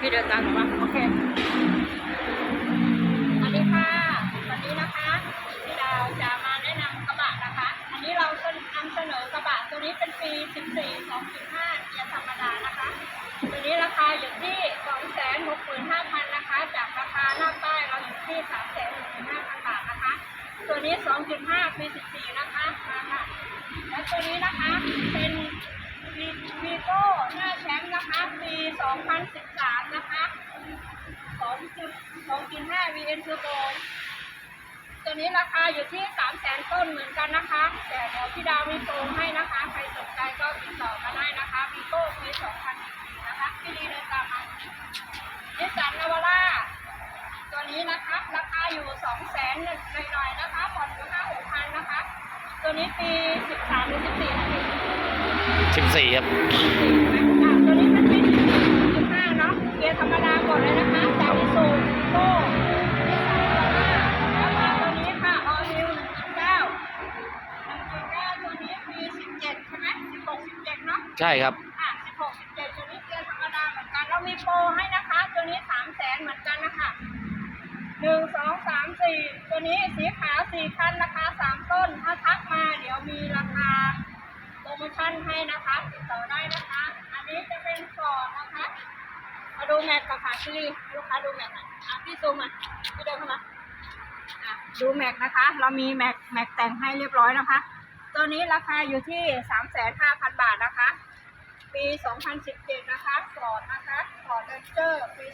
พี่เดินตามหนูมาโอเคสวัสดีค่ะ วันนี้นะคะพี่ดาวจะมาแนะนำกระบะนะคะ อันนี้เราจะนำเสนอกระบะตัวนี้เป็นปี 14 2.5เกียร์ธรรมดานะคะ ตัวนี้ราคาอยู่ที่ 265,000นะคะ จากราคาหน้าป้ายเราอยู่ที่ 365,000บาทนะคะ ตัวนี้ 2.5ปี14 นะคะมาค่ะและตัวนี้นะคะเป็นวีโก้หน้าแชมป์นะคะปี 2013นะคะ 2.2.5 VN Turbo ตัวนี้ราคาอยู่ที่3 0 0แสนต้นเหมือนกันนะคะ แต่เดี๋ยวพี่ดาวมีโปรให้นะคะ ใครสนใจก็ติดต่อมาได้นะคะวีโก้ปี2014นะคะพี่ดีเดินตามมานิสสันนาวาร่าตัวนี้นะคะราคาอยู่2 0 0แสนหน่อยๆนะคะผ่อนอยู่5 6พันนะคะ ตัวนี้ปี13หรือ14นะพี่สิบสี่ครับ ใช่ครับอะ16 17ตัวนี้เกียร์ธรรมดาเหมือนกันเรามีโปรให้นะคะ ตัวนี้3แสนเหมือนกันนะคะหนึ่งสองสามสี่ตัวนี้สีขาวสี่คันราคาสามต้น ถ้าทักมาเดี๋ยวมีราคาโปรโมชั่นให้นะคะติดต่อได้นะคะ อันนี้จะเป็นฟอร์ดนะคะมาดูแม็กกับค่ะชิลีลูกค้าดูแม็กอยอะพี่ซูมมาพี่เดินเข้ามาอะดูแม็กนะคะ เรามีแม็กแม็กแต่งให้เรียบร้อยนะคะ ตัวนี้ราคาอยู่ที่สามแสนห้าพันบาทนะคะ ปี 2017 นะคะฟอดนะคะฟอดเรนเจอร์ปี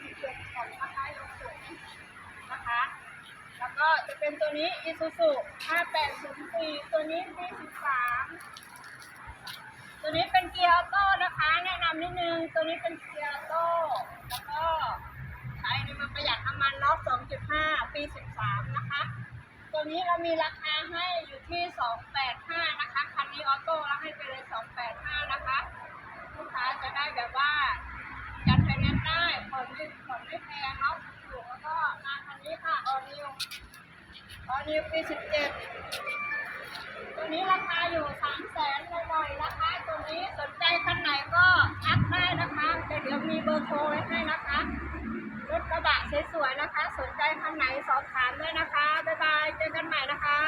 2017ของนะคะยกสูงนะคะ แล้วก็จะเป็นตัวนี้ Isuzu 5804 ตัวนี้ปี13ตัวนี้เป็นเกียร์ออโต้นะคะ แนะนำนิดนึง ตัวนี้เป็นเกียร์ออโต้ แล้วก็ใช้ในมันประหยัดน้ำมันเนาะ2.5 ปี 13 นะคะ ตัวนี้เรามีราคาให้อยู่ที่ 285 นะคะ คันนี้ออโต้แล้วให้ไปเลย 285 นะคะ ก็มาคันนี้ค่ะออนิวออนิวปีสิบเจ็ดตัวนี้ราคาอยู่สามแสนบ่อยๆนะคะ ตัวนี้สนใจคันไหนก็ทักได้นะคะแต่เดี๋ยวมีเบอร์โทรไว้ให้นะคะรถกระบะสวยๆนะคะ สนใจคันไหนสอบถามด้วยนะคะ บ๊ายบาย เจอกันใหม่นะคะ